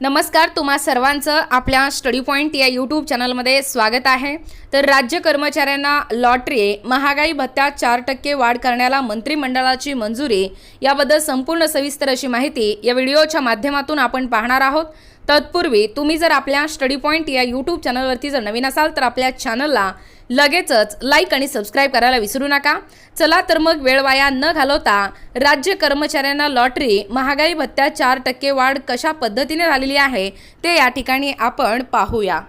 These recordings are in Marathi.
नमस्कार तुम्हा सर्वांचं आपल्या स्टडी पॉईंट या यूट्यूब चॅनलमध्ये स्वागत आहे. तर राज्य कर्मचाऱ्यांना लॉटरी महागाई भत्त्यात चार टक्के वाढ करण्याला मंत्रिमंडळाची मंजुरी याबद्दल संपूर्ण सविस्तर अशी माहिती या व्हिडिओच्या माध्यमातून आपण पाहणार आहोत. तत्पूर्वी तुम्ही जर आपल्या स्टडी पॉईंट या यूट्यूब चॅनलवरती जर नवीन असाल तर आपल्या चॅनलला लगेचच लाईक आणि सबस्क्राईब करायला विसरू नका. चला तर मग वेळ वाया न घालवता राज्य कर्मचाऱ्यांना लॉटरी महागाई भत्त्यात चार टक्के वाढ कशा पद्धतीने झालेली आहे ते या ठिकाणी आपण पाहूया.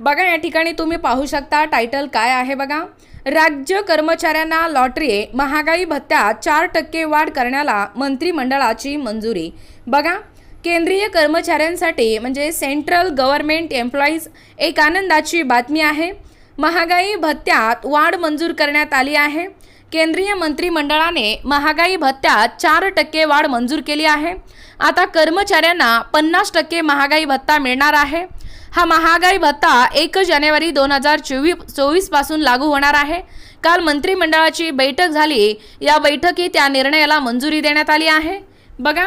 बघा या ठिकाणी तुम्ही पाहू शकता टायटल काय आहे बघा. राज्य कर्मचाऱ्यांना लॉटरी महागाई भत्त्यात चार टक्के वाढ करण्याला मंत्रिमंडळाची मंजुरी. बघा केंद्रीय कर्मचाऱ्यांसाठी म्हणजे सेंट्रल गव्हर्नमेंट एम्प्लॉईज एक आनंदाची बातमी आहे. महागाई भत्त्यात वाढ मंजूर करण्यात आली आहे. केंद्रीय मंत्रिमंडळाने महागाई भत्त्यात चार टक्के वाढ मंजूर केली आहे. आता कर्मचाऱ्यांना पन्नास टक्के महागाई भत्ता मिळणार आहे. हा महागाई भत्ता एक जानेवारी दोन हजार चोवीस चोवीसपासून लागू होणार आहे. काल मंत्रिमंडळाची बैठक झाली. या बैठकीत या निर्णयाला मंजुरी देण्यात आली आहे. बघा.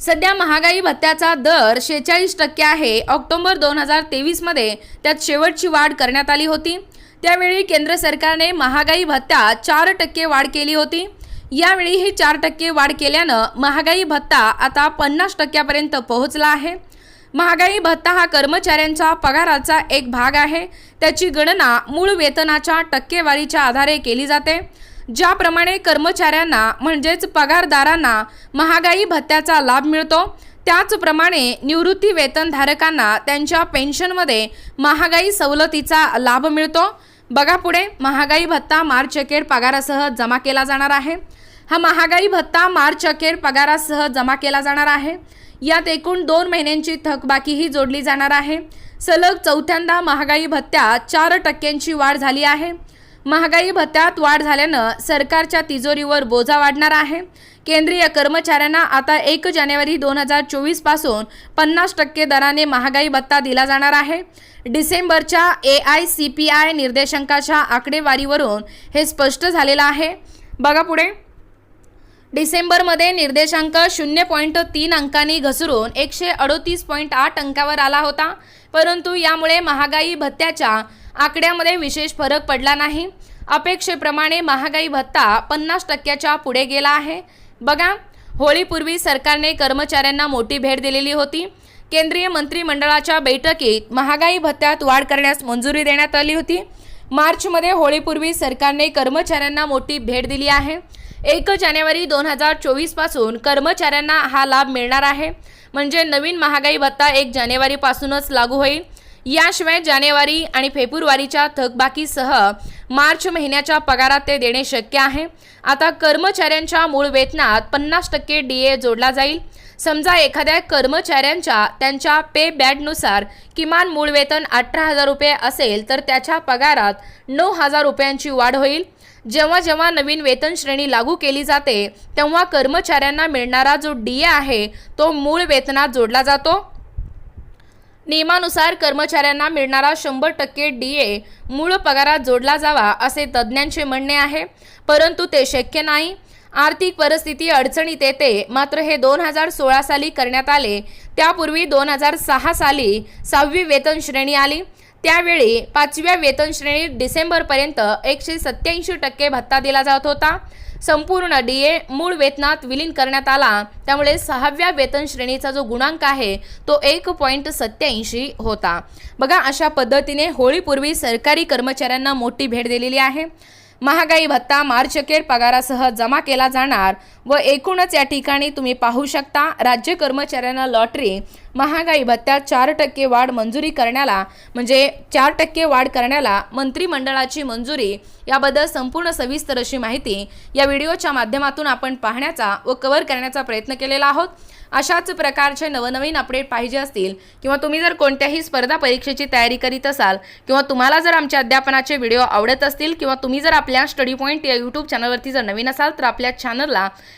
सध्या महागाई भत्त्याचा दर शेहेचाळीस टक्के आहे. ऑक्टोबर दोन हजार तेवीसमध्ये त्यात शेवटची वाढ करण्यात आली होती. त्यावेळी केंद्र सरकारने महागाई भत्त्यात चार टक्के वाढ केली होती. यावेळी ही चार टक्के वाढ केल्यानं महागाई भत्ता आता पन्नास टक्क्यापर्यंत पोहोचला आहे. महागाई भत्ता हा कर्मचाऱ्यांचा पगाराचा एक भाग आहे. त्याची गणना मूळ वेतनाच्या टक्केवारीच्या आधारे केली जाते. ज्याप्रमाणे कर्मचाऱ्यांना म्हणजेच पगारदारांना महागाई भत्त्याचा लाभ मिळतो त्याचप्रमाणे निवृत्ती वेतनधारकांना त्यांच्या पेन्शनमध्ये महागाई सवलतीचा लाभ मिळतो. बघा पुढे महागाई भत्ता मार्च अखेर पगारासह जमा केला जाणार आहे. हा महागाई भत्ता मार्च अखेर पगारासह जमा केला जाणार आहे. यात एकूण दोन महिन्यांची थकबाकीही जोडली जाणार आहे. सलग चौथ्यांदा महागाई भत्त्यात चार टक्क्यांची वाढ झाली आहे. महागाई भत्त्यात वाढ झाल्यानं सरकारच्या तिजोरीवर बोजा वाढणार आहे. केंद्रीय कर्मचाऱ्यांना आता एक जानेवारी दोन हजार चोवीसपासून पन्नास टक्के दराने महागाई भत्ता दिला जाणार आहे. डिसेंबरच्या A I C P I निर्देशांकाच्या आकडेवारीवरून हे स्पष्ट झालेलं आहे. बघा पुढे. डिसेंबरमध्ये निर्देशांक शून्य पॉईंट तीन अंकांनी घसरून एकशे अडोतीस पॉईंट आठ अंकावर आला होता. परंतु यामुळे महागाई भत्त्याच्या आकड्यामध्ये विशेष फरक पडला नाही. अपेक्षेप्रमाणे महागाई भत्ता पन्नास टक्क्याच्या पुढे गेला आहे. बघा होळीपूर्वी सरकारने कर्मचाऱ्यांना मोठी भेट दिलेली होती. केंद्रीय मंत्रिमंडळाच्या बैठकीत महागाई भत्त्यात वाढ करण्यास मंजुरी देण्यात आली होती. मार्चमध्ये होळीपूर्वी सरकारने कर्मचाऱ्यांना मोठी भेट दिली आहे. एक जानेवारी दोन हजार चोवीसपासून कर्मचाऱ्यांना हा लाभ मिळणार आहे. म्हणजे नवीन महागाई भत्ता एक जानेवारीपासूनच लागू होईल. याशिवाय जानेवारी आणि फेब्रुवारीच्या थकबाकीसह मार्च महिन्याच्या पगारात ते देणे शक्य आहे. आता कर्मचाऱ्यांच्या मूळ वेतनात पन्नास टक्के डी ए जोडला जाईल. समजा एखाद्या कर्मचाऱ्यांच्या त्यांच्या पे बॅडनुसार किमान मूळ वेतन अठरा हजार रुपये असेल तर त्याच्या पगारात नऊ हजार रुपयांची वाढ होईल. जेव्हा जेव्हा नवीन वेतन श्रेणी लागू केली जाते तेव्हा कर्मचाऱ्यांना मिळणारा जो डी ए आहे तो मूळ वेतनात जोडला जातो. नियमानुसार कर्मचाऱ्यांना मिळणारा शंभर टक्के डी ए मूळ पगारात जोडला जावा असे तज्ज्ञांचे म्हणणे आहे. परंतु ते शक्य नाही. आर्थिक परिस्थिती अडचणीत येते मात्र हे दोन हजार सोळा साली करण्यात आले. त्यापूर्वी दोन हजार सहा साली सहावी वेतन श्रेणी आली. त्यावेळी पाचव्या वेतन श्रेणीत डिसेंबरपर्यंत एकशे सत्याऐंशी टक्के भत्ता दिला जात होता. संपूर्ण डी ए मूळ वेतनात विलीन करण्यात आला. त्यामुळे सहाव्या वेतन श्रेणीचा जो गुणांक आहे तो एक पॉईंट सत्याऐंशी होता. बघा अशा पद्धतीने होळीपूर्वी सरकारी कर्मचाऱ्यांना मोठी भेट दिलेली आहे. महागाई भत्ता मार्च अखेर पगारासह जमा केला जाणार. व एकूणच या ठिकाणी तुम्ही पाहू शकता राज्य कर्मचाऱ्यांना लॉटरी महागाई भत्त्यात चार टक्के वाढ मंजुरी करण्याला म्हणजे चार टक्के वाढ करण्याला मंत्रिमंडळाची मंजुरी याबद्दल संपूर्ण सविस्तर अशी माहिती या व्हिडिओच्या माध्यमातून आपण पाहण्याचा व कव्हर करण्याचा प्रयत्न केलेला आहोत. अशाच प्रकारचे नवनवीन अपडेट पाहिजे असतील किंवा तुम्ही जर कोणत्याही स्पर्धा परीक्षेची तयारी करीत असाल किंवा तुम्हाला जर आमच्या अध्यापनाचे व्हिडिओ आवडत असतील किंवा तुम्ही जर आपल्या स्टडी पॉईंट या यूट्यूब चॅनलवरती जर नवीन असाल तर आपल्या चॅनलला